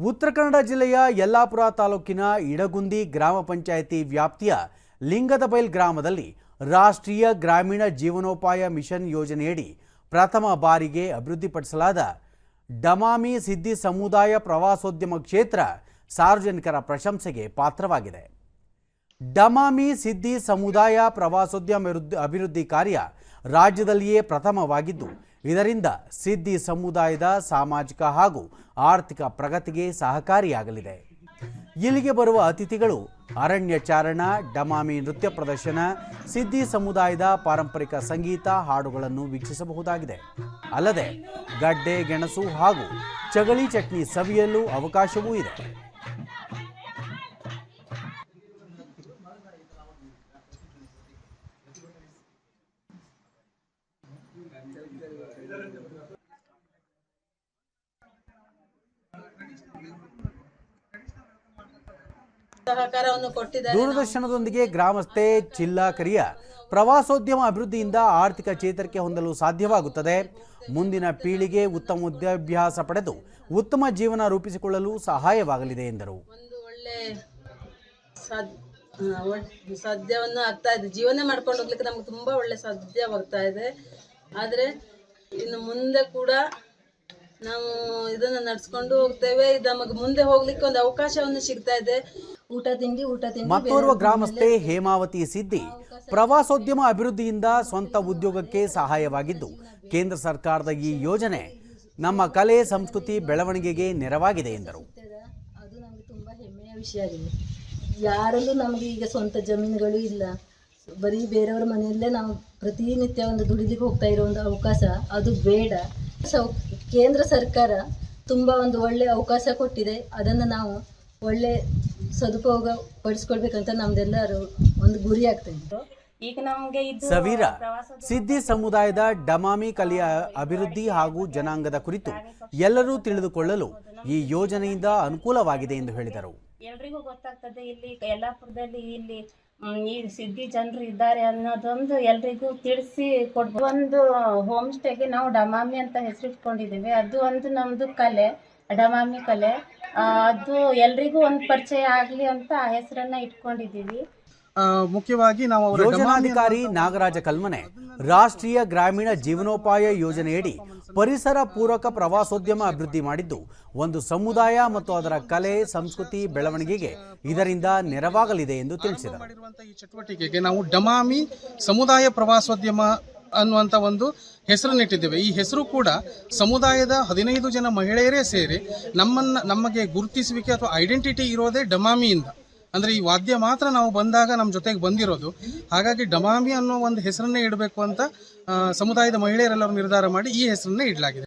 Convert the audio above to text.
ಉತ್ತರ ಕನ್ನಡ ಜಿಲ್ಲೆಯ ಯಲ್ಲಾಪುರ ತಾಲೂಕಿನ ಇಡಗುಂದಿ ಗ್ರಾಮ ಪಂಚಾಯಿತಿ ವ್ಯಾಪ್ತಿಯ ಲಿಂಗದಬೈಲ್ ಗ್ರಾಮದಲ್ಲಿ ರಾಷ್ಟ್ರೀಯ ಗ್ರಾಮೀಣ ಜೀವನೋಪಾಯ ಮಿಷನ್ ಯೋಜನೆಯಡಿ ಪ್ರಥಮ ಬಾರಿಗೆ ಅಭಿವೃದ್ಧಿಪಡಿಸಲಾದ ಡಮಾಮಿ ಸಿದ್ದಿ ಸಮುದಾಯ ಪ್ರವಾಸೋದ್ಯಮ ಕ್ಷೇತ್ರ ಸಾರ್ವಜನಿಕರ ಪ್ರಶಂಸೆಗೆ ಪಾತ್ರವಾಗಿದೆ. ಡಮಾಮಿ ಸಿದ್ದಿ ಸಮುದಾಯ ಪ್ರವಾಸೋದ್ಯಮ ಅಭಿವೃದ್ಧಿ- ಅಭಿವೃದ್ಧಿ ಕಾರ್ಯ ರಾಜ್ಯದಲ್ಲಿಯೇ ಪ್ರಥಮವಾಗಿದ್ದು ಇದರಿಂದ ಸಿದ್ದಿ ಸಮುದಾಯದ ಸಾಮಾಜಿಕ ಹಾಗೂ ಆರ್ಥಿಕ ಪ್ರಗತಿಗೆ ಸಹಕಾರಿಯಾಗಲಿದೆ. ಇಲ್ಲಿಗೆ ಬರುವ ಅತಿಥಿಗಳು ಅರಣ್ಯ ಚಾರಣ ಡಮಾಮಿ ನೃತ್ಯ ಪ್ರದರ್ಶನ ಸಿದ್ದಿ ಸಮುದಾಯದ ಪಾರಂಪರಿಕ ಸಂಗೀತ ಹಾಡುಗಳನ್ನು ವೀಕ್ಷಿಸಬಹುದಾಗಿದೆ. ಅಲ್ಲದೆ ಗಡ್ಡೆ, ಗೆಣಸು ಹಾಗೂ ಚಗಳಿ ಚಟ್ನಿ ಸವಿಯಲು ಅವಕಾಶವೂ ಇದೆ. ಸಹಕಾರವನ್ನು ಕೊಟ್ಟಿದ್ದಾರೆ. ದೂರದರ್ಶನದೊಂದಿಗೆ ಗ್ರಾಮಸ್ಥೆ ಚಿಲ್ಲಾಕರಿಯ ಪ್ರವಾಸೋದ್ಯಮ ಅಭಿವೃದ್ಧಿಯಿಂದ ಆರ್ಥಿಕ ಚೇತರಿಕೆ ಹೊಂದಲು ಸಾಧ್ಯವಾಗುತ್ತದೆ. ಮುಂದಿನ ಪೀಳಿಗೆ ಉತ್ತಮ ವಿದ್ಯಾಭ್ಯಾಸ ಪಡೆದು ಉತ್ತಮ ಜೀವನ ರೂಪಿಸಿಕೊಳ್ಳಲು ಸಹಾಯವಾಗಲಿದೆ ಎಂದರು. ಒಂದು ಒಳ್ಳೆ ಸಾಧ್ಯವನ್ನು ಆಗ್ತಾ ಇದೆ. ಜೀವನ ಮಾಡ್ಕೊಂಡು ಹೋಗ್ಲಿಕ್ಕೆ ನಮ್ಗೆ ತುಂಬಾ ಒಳ್ಳೆ ಸಾಧ್ಯವಾಗ್ತಾ ಇದೆ. ಆದ್ರೆ ಇನ್ನು ಮುಂದೆ ಕೂಡ ನಾವು ಇದನ್ನ ನಡೆಸ್ಕೊಂಡು ಹೋಗ್ತೇವೆ. ನಮಗೆ ಮುಂದೆ ಹೋಗ್ಲಿಕ್ಕೆ ಒಂದು ಅವಕಾಶವನ್ನು ಸಿಗ್ತಾ ಇದೆ. ಊಟ ತಿಂಡಿ ಊಟ ತಿಂಡಿ ಮತ್ತೋರ್ವ ಗ್ರಾಮಸ್ಥೆ ಹೇಮಾವತಿ ಸಿದ್ದಿ ಪ್ರವಾಸೋದ್ಯಮ ಅಭಿವೃದ್ಧಿಯಿಂದ ಸ್ವಂತ ಉದ್ಯೋಗಕ್ಕೆ ಸಹಾಯವಾಗಿದ್ದು ಕೇಂದ್ರ ಸರ್ಕಾರದ ಈ ಯೋಜನೆ ನಮ್ಮ ಕಲೆ ಸಂಸ್ಕೃತಿ ಬೆಳವಣಿಗೆಗೆ ನೆರವಾಗಿದೆ ಎಂದರು. ಅದು ನಮಗೆ ತುಂಬಾ ಹೆಮ್ಮೆಯ ವಿಷಯ ಆಗಿದೆ. ಯಾರಲ್ಲೂ ನಮಗೆ ಈಗ ಸ್ವಂತ ಜಮೀನುಗಳು ಇಲ್ಲ. ಬರೀ ಬೇರೆಯವ್ರ ಮನೆಯಲ್ಲೇ ನಾವು ಪ್ರತಿನಿತ್ಯ ಒಂದು ದುಡಿಲಿಕ್ಕೆ ಹೋಗ್ತಾ ಇರೋ ಒಂದು ಅವಕಾಶ ಅದು ಬೇಡ. ಸೊ ಕೇಂದ್ರ ಸರ್ಕಾರ ತುಂಬ ಒಂದು ಒಳ್ಳೆಯ ಅವಕಾಶ ಕೊಟ್ಟಿದೆ. ಅದನ್ನು ನಾವು ಒಳ್ಳೆ ಸದುಪಯೋಗ ಪಡಿಸ್ಕೊಳ್ಬೇಕಂತ ನಮ್ದೆಲ್ಲರೂ ಒಂದು ಗುರಿ ಆಗ್ತಾ ಇತ್ತು ಈಗ ನಮಗೆ ಇದು ಸವೀರ ಸಿದ್ದಿ ಸಮುದಾಯದ ಡಮಾಮಿ ಕಲೆಯ ಅಭಿವೃದ್ಧಿ ಹಾಗೂ ಜನಾಂಗದ ಕುರಿತು ಎಲ್ಲರೂ ತಿಳಿದುಕೊಳ್ಳಲು ಈ ಯೋಜನೆಯಿಂದ ಅನುಕೂಲವಾಗಿದೆ ಎಂದು ಹೇಳಿದರು. ಎಲ್ರಿಗೂ ಗೊತ್ತಾಗ್ತದೆ ಇಲ್ಲಿ ಯಲ್ಲಾಪುರದಲ್ಲಿ ಇಲ್ಲಿ ಈ ಸಿದ್ಧಿ ಜನರು ಇದ್ದಾರೆ ಅನ್ನೋದೊಂದು ಎಲ್ರಿಗೂ ತಿಳಿಸಿ ಕೊಡ್ಬೋದು. ಒಂದು ಹೋಮ್ ಸ್ಟೇಗೆ ನಾವು ಡಮಾಮಿ ಅಂತ ಹೆಸರಿಟ್ಕೊಂಡಿದ್ದೀವಿ. ಅದು ಒಂದು ನಮ್ಮದು ಕಲೆ, ಡಮಾಮಿ ಕಲೆ. ಅದು ಎಲ್ರಿಗೂ ಒಂದು ಪರಿಚಯ ಆಗಲಿ ಅಂತ ಆ ಹೆಸರನ್ನು ಇಟ್ಕೊಂಡಿದ್ದೀವಿ. ಮುಖ್ಯವಾಗಿ ನಾವು ಅವರ ಯೋಜನಾಧಿಕಾರಿ ನಾಗರಾಜ ಕಲ್ಮನೆ ರಾಷ್ಟ್ರೀಯ ಗ್ರಾಮೀಣ ಜೀವನೋಪಾಯ ಯೋಜನೆಯಡಿ ಪರಿಸರ ಪೂರಕ ಪ್ರವಾಸೋದ್ಯಮ ಅಭಿವೃದ್ಧಿ ಮಾಡಿದ್ದು. ಒಂದು ಸಮುದಾಯ ಮತ್ತು ಅದರ ಕಲೆ ಸಂಸ್ಕೃತಿ ಬೆಳವಣಿಗೆಗೆ ಇದರಿಂದ ನೆರವಾಗಲಿದೆ ಎಂದು ತಿಳಿಸಿದರು. ಈ ಚಟುವಟಿಕೆಗೆ ನಾವು ಡಮಾಮಿ ಸಮುದಾಯ ಪ್ರವಾಸೋದ್ಯಮ ಅನ್ನುವಂಥ ಒಂದು ಹೆಸರನ್ನಿಟ್ಟಿದ್ದೇವೆ. ಈ ಹೆಸರು ಕೂಡ ಸಮುದಾಯದ ಹದಿನೈದು ಜನ ಮಹಿಳೆಯರೇ ಸೇರಿ ನಮ್ಮನ್ನ ನಮಗೆ ಗುರುತಿಸುವಿಕೆ ಅಥವಾ ಐಡೆಂಟಿಟಿ ಇರೋದೇ ಡಮಾಮಿಯಿಂದ. ಅಂದ್ರೆ ಈ ವಾದ್ಯ ಮಾತ್ರ ನಾವು ಬಂದಾಗ ನಮ್ಮ ಜೊತೆಗೆ ಬಂದಿರೋದು. ಹಾಗಾಗಿ ಡಮಾಮಿ ಅನ್ನೋ ಒಂದು ಹೆಸರನ್ನೇ ಇಡಬೇಕು ಅಂತ ಸಮುದಾಯದ ಮಹಿಳೆಯರೆಲ್ಲರೂ ನಿರ್ಧಾರ ಮಾಡಿ ಈ ಹೆಸರನ್ನೇ ಇಡಲಾಗಿದೆ.